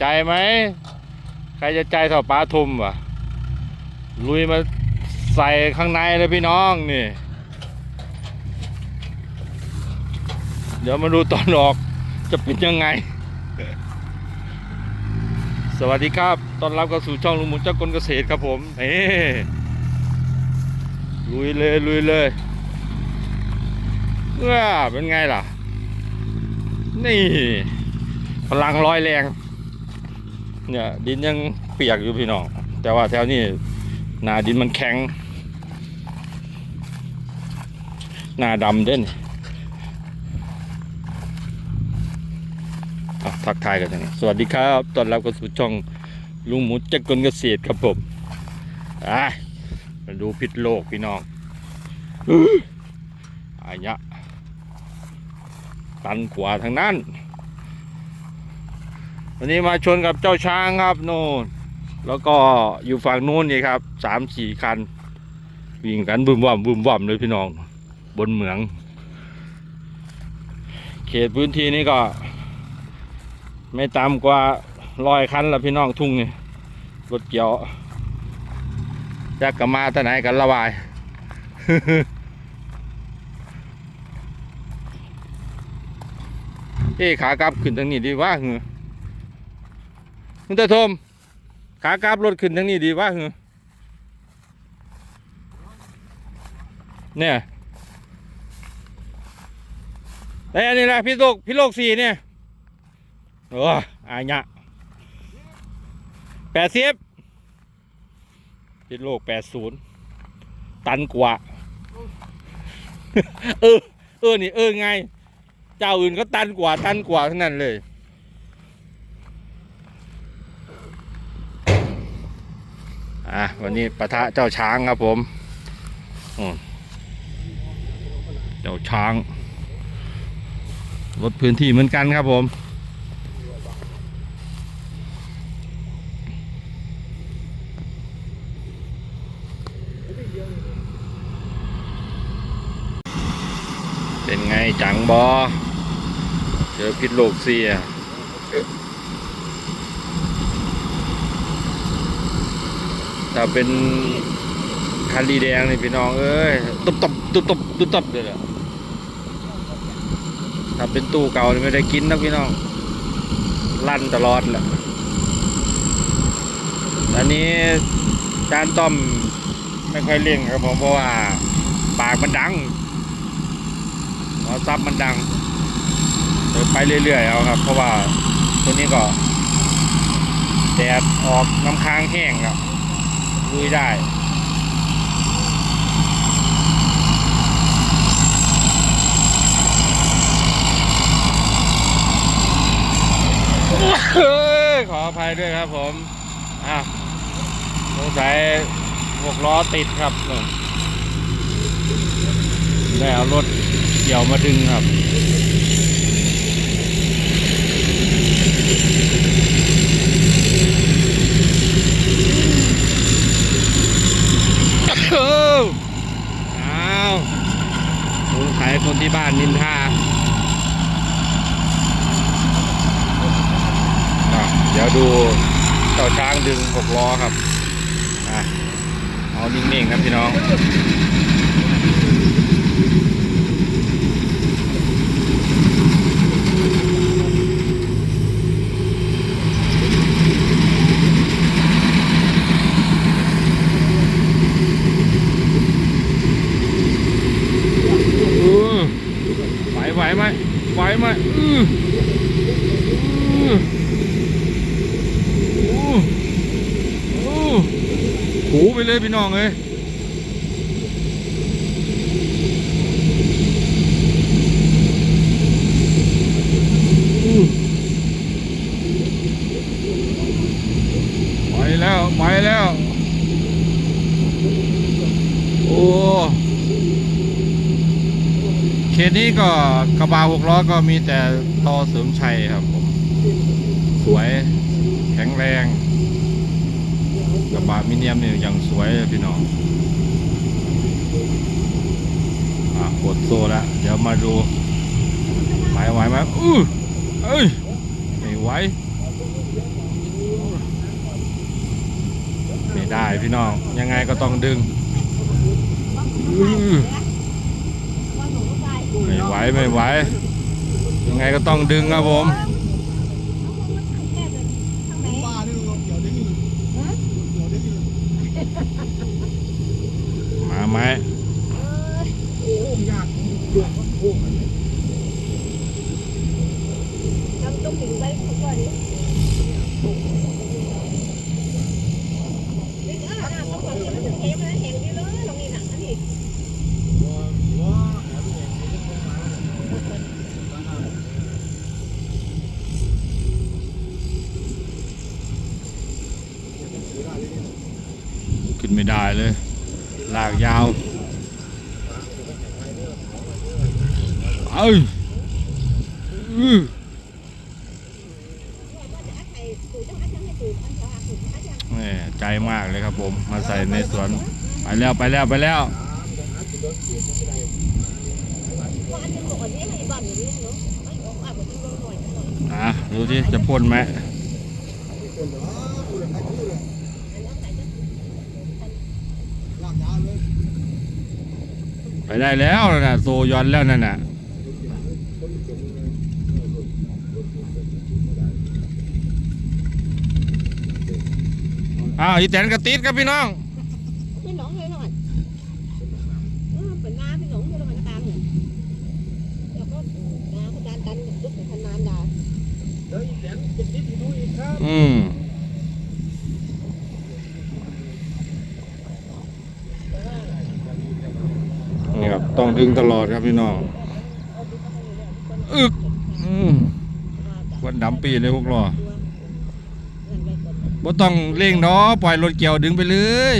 ใจไหม ใครจะใจเท่าปลาทุมวะลุยมาใส่ข้างในเลยพี่น้องนี่ เดี๋ยวมาดูตอนออกจะเป็นยังไง สวัสดีครับ ตอนรับเข้าสู่ช่องลุงหมุนเจ้ากลเกษตรครับผมเฮ้ลุยเลยลุยเลยเออเป็นไงล่ะ นี่ พลังร้อยแรง เนี่ยดินยังเปียกอยู่พี่น้อง แต่ว่าแถวนี้หนาดินมันแข็ง หน้าดำเด่นอะทักทายกันยังสวัสดีครับตอนรับเข้าสู่ช่องลุงหมูจักรกลเกษตรครับผมอะมาดูพิษโลกพี่น้องอายะตันกว่าทางนั้น วันนี้มาชนกับเจ้าช้างครับโน่นแล้วก็อยู่ฝั่งนู้นนี่ครับสามสี่คัน วิ่งกันบึมว่ำบึมว่ำเลยพี่น้อง บนเหมือง เขตพื้นที่นี้ก็ ไม่ต่ำกว่าร้อยคันละพี่น้องทุ่งนี่รถเกี่ยวจะกลับมาแต่ไหนกันละวาย เอ้ขากลับขึ้นทางนี้ดีว่าเหรอ คุณตาทมขากลับรถขึ้นทางนี้ดีว่าเหรอเนี่ยไอ้อันนี้นะพี่โลกพี่โลกสี่เนี่ยโอ้อายะแปดสิบพี่โลกแปดศูนย์ตันกว่า เออ เออ นี่ เออ ไง เจ้าอื่นก็ตันกว่า ตันกว่าเทั้งนั้นเลย อะวันนี้ปะทะเจ้าช้างครับผมเจ้าช้างลดพื้นที่เหมือนกันครับผมเป็นไงจังบอเจอพิษโลกเสีย ถ้าเป็นคันดีแดงนี่พี่น้องเอ้ยตุบตบตุบตบตุบตบเลยแหละถ้าเป็นตู้เก่านี่ไม่ได้กินนะพี่น้องลั่นตลอดแหละอันนี้จานต้อมไม่ค่อยเลี่ยงครับผมเพราะว่าปากมันดังหมอซับมันดังเดินไปเรื่อยๆเอาครับ เพราะว่าตัวนี้ก็แดดออกน้ำค้างแห้งครับ ลุยได้ขออภัยด้วยครับผมอะสงสัยหกล้อติดครับได้เอารถเกี่ยวมาดึงครับ เอ้าอ้าวสงสัยคนที่บ้านนินทาอะเดี๋ยวดูเจ้าช้างดึงหกล้อครับอะเอานิ่งๆครับพี่น้อง เออไหวไหวไหม ไหวไหมอืออืออู้อหูไปเลยพี่น้องเอ้ยอู้ไปแล้วไปแล้ว โอ้ เข ตนี้ก็กระบะหกล้อก็มีแต่ต่อเสริมชัยครับผม สวยแข็งแรงกระบะมิเนียมเนี่ยยังสวยพี่น้องอะกดโซ่แล้ว เดี๋ยวมาดูไหวไหวไหมอื้เอ้ยไม่ไหวไม่ได้พี่น้องยังไงก็ต้องดึงอื้อ ไม่ไหวไม่ไหวยังไงก็ต้องดึงครับผมป้านี่รถเกี่ยวได้ที่เกี่ยวได้ที่มาไหม โอ้ยากดวงก็โค้งเลย ว้าว้าแอบเองไม่ต้องมา ขึ้น ไม่ได้เลย ลากยาวเอ้ยใจมากเลยครับผม มาใส่ในสวน ไปแล้วไปแล้วไปแล้วอะดูที่จะพ่นไหม ลากยาวเลย ไปได้แล้วนะโซยอนแล้วนั่นน่ะอ้าวอีแตนกระติดครับพี่น้องพี่น้องเลยหน่อยเออเป็นน้าพี่น้องเลยแล้วมันตามเนี่ยแล้วก็น้าเขาดันดันยุบเป็นนานดาเดี๋ยวอีกแสนเจ็ดสิบดูอีกครับอืมนี่ครับ ต้องดึงตลอดครับพี่น้องอึกวันดำปีเลยพวกเราบ่ต้องเร่งเนาะปล่อยรถเกี่ยวดึงไปเลย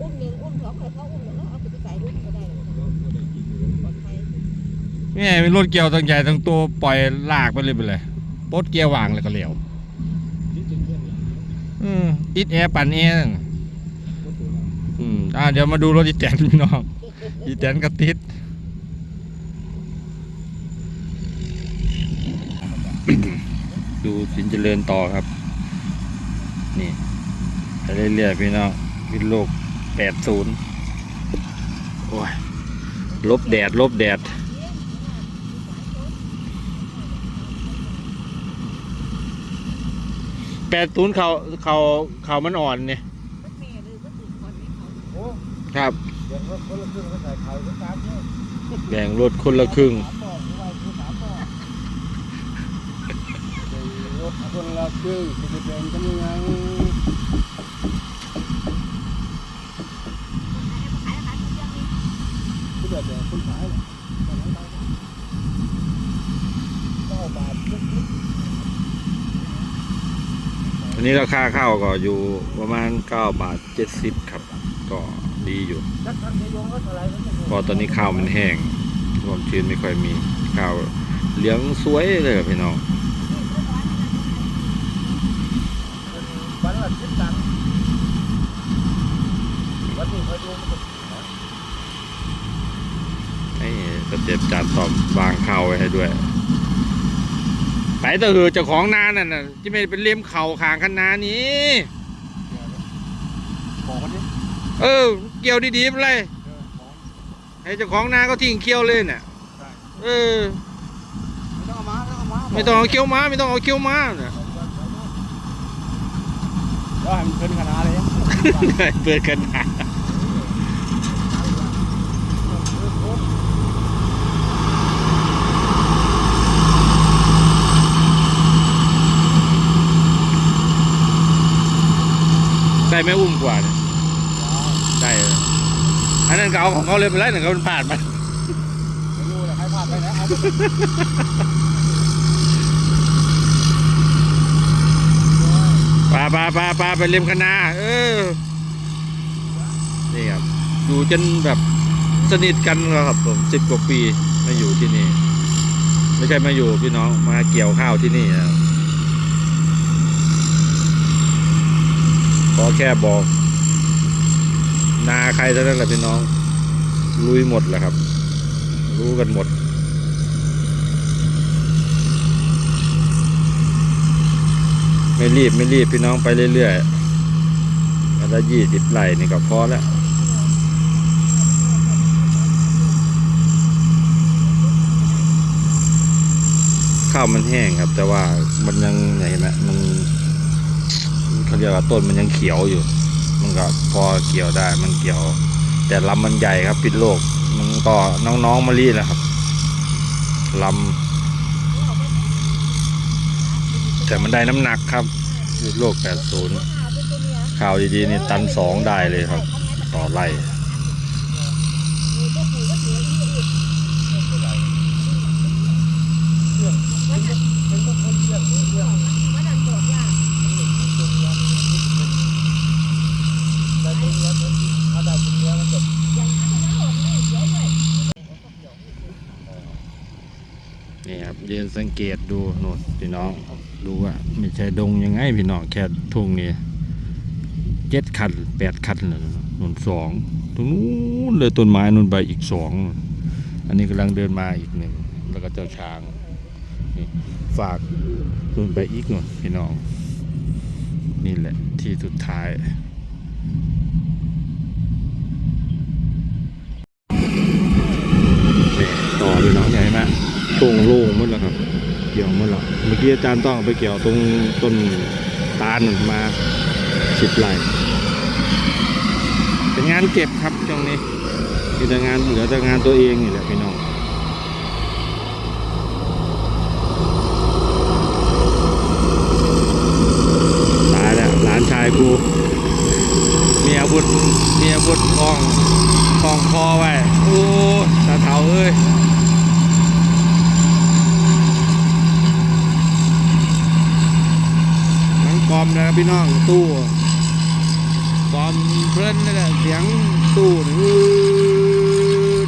อุ้มหนึ่งอุ้มสองใครเขาอุ้มหนึ่งแล้วเอาไปใส่ลูกก็ได้เลยปลอดภัยแม่มีรถเกี่ยวทั้งใหญ่ทั้งตัวปล่อยลากไปเลยไปเลยปดเกียร์วางเลยก็เหลวอืมติดแอร์ปั่นแอร์อืมอ่าเดี๋ยวมาดูรถอีแตนพี่น้อง อีแตนก็ติดดูสินเจริญต่อครับ นี่ไปเรื่อยๆพี่น้องวินโลกแปดศูนย์โอ้ยลบแดด ลบแดดแปดศูนย์เขาเขาเขามันอ่อนเนี่ยรถเมล์หรือรถติดคนไม่เขาโอ้ครับ เดี๋ยวรถคนละครึ่งก็ใส่ไข่ก็ตามเนี่ยแบ่งรถคนละครึ่งสามต่อหรือว่าคือสามต่อรถคนละครึ่งจะเป็นกันยังไงคนเดียวนี่ที่แบบแต่คนขายแหละตอนนั้เก้าบาทอันนี้ราคาข้าวก็อยู่ประมาณ 9 บาท 70 ครับ ก็ ดีอยู่ๆถ้าท่านจะโยงก็เท่าไหร่ก็จะเพอตอนนี้ข้าวมันแห้งความชื้นไม่ค่อยมีข้าวเหลืองสวยเลยครับพี่น้องวันละสิบตังค์วันนี้คอยดูมันจะนี่สเต็ปจานตอมวางข้าวไว้ให้ด้วย ไปเถอะเหอะเจ้าของนานั่นน่ะจะไม่เป็นเลี้ยมเข่าขางคันนานี้บอกมันดิ เออ เกี่ยวดีๆไปเลยเออบอกให้เจ้าของนาก็ทิ้งเคี้ยวเลยเนี่ยได้เออไม่ต้องเอามาไม่ต้องเอามาไม่ต้องเอาเคี้ยวม้าไม่ต้องเอาเคี้ยวม้าเนี่ยก็ให้มันเป็นขนาดเลยเปิดกันหาได้ไม่อุ้มกว่าเนี่ยได้เลย อันนั้นก็เอาของเขาเลยไปแล้วหนึ่งเขามันผ่านมาไม่รู้เลยให้พลาดไปนะเอาไปปลาปลาปลาปลาไปเลียมคณะเออนี่ครับอยู่จนแบบสนิทกันแล้วครับผมสิบกว่าปีมาอยู่ที่นี่ ไม่ใช่มาอยู่พี่น้องมาเกี่ยวข้าวที่นี่นะครับขอแค่บอก นาใครเท่านั้นแหละพี่น้องลุยหมดแหละครับ รู้กันหมดไม่รีบไม่รีบพี่น้องไปเรื่อยๆไปาจะยี่สิบไร่นี่ก็พอแล้ว ข้าวมันแห้งครับ แต่ว่ามันยังไหนนะมันเขาเรียกว่าต้นมันยังเขียวอยู่ มันก็พอเกี่ยวได้มันเกี่ยว แต่ลำมันใหญ่ครับปิดโลกมันก็น้องๆมาลีแหละครับลำแต่มันได้น้ำหนักครับปิดโลก 80 ข่าวดีๆนี่ตันสองได้เลยครับ ต่อไร่ เป็นพวกคนเลี้ยงเลี้ยงเลี้ยงแต่ตัวเนี้ยมันถ้าได้ตัวเนี้ยมันจะ นี่ครับยืนสังเกตดูโน่นพี่น้องดูว่าไม่ใช่ดงยังไงพี่น้องแค่ทุ่งนี้เจ็ดคันแปดคันเลยนนสองตรงนู้นเลยต้นไม้นนไปอีกสองอันนี้กำลังเดินมาอีกหนึ่งแล้วก็เจ้าช้างนี่ฝากนนไปอีกหน่อยพี่น้อง นี่แหละที่สุดท้ายนี่ต่อพี่น้องใหญ่ไหม ตรงโล่งหมดแล้วครับ เกี่ยวหมดแล้วเมื่อกี้อาจารย์ต้องไปเกี่ยวตรงต้นตาลมาสิบไร่เป็นงานเก็บครับช่วงนี้มีแต่งานเหลือแต่งานตัวเองนี่แหละพี่น้องตายแล้วหลานชายกูมีอาวุธมีอาวุธคล้องคล้องคอไว้โอ้ตาเถาเอ้ย มันกลอมนะครับ พี่น้องตู้กลอมเพลินนี่แหละเสียงตู้นี่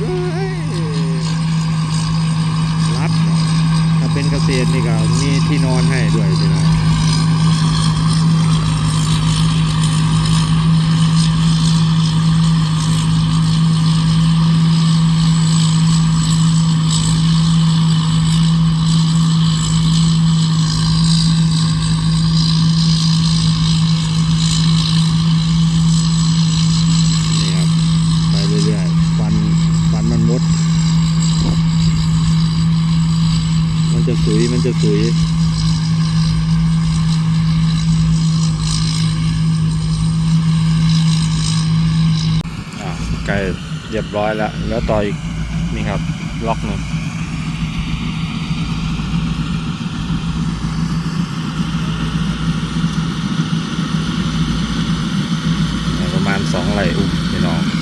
ด้วยรัดถ้าเป็นเกษตรนี่ก็มีที่นอนให้ด้วยพี่น้องนี่ครับ ไปเรื่อยๆฟันฟันมันมด มันจะุยมันจะสุยอะใกล้เรียบร้อยแล้ว แล้วต่ออีกนี่ครับล็อกหนึ่งประมาณสองไหลอุ้มพี่น้อง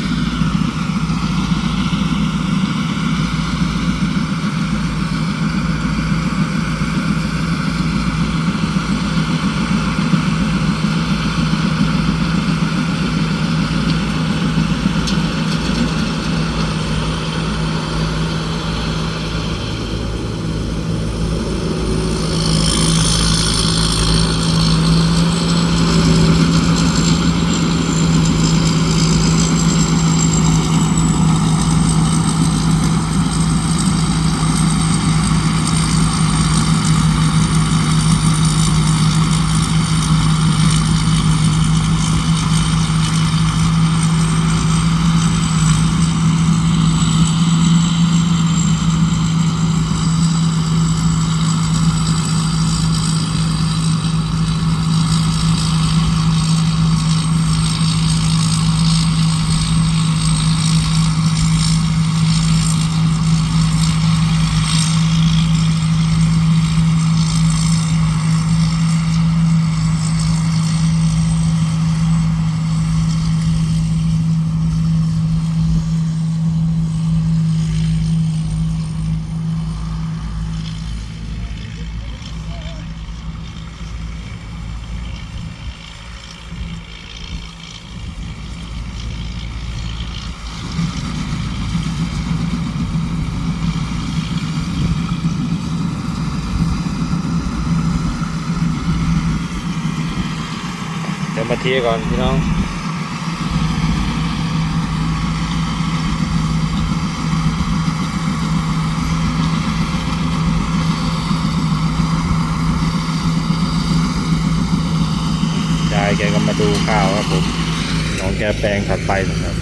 ทีก่อนพี่น้องยายแกก็มาดูข้าวครับผม น้องแกแปลงถัดไปนะครับ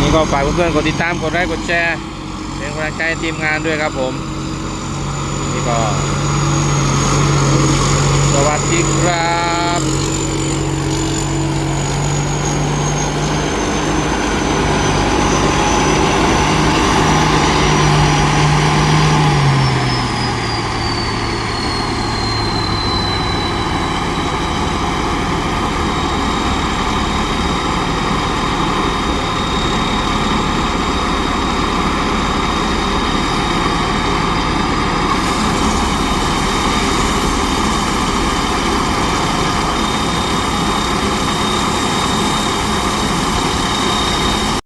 นี่ก็ฝากเพื่อนๆกดติดตามกดไลค์กดแชร์เป็นกำลังใจทีมงานด้วยครับผม นี่ก็ สวัสดีครับ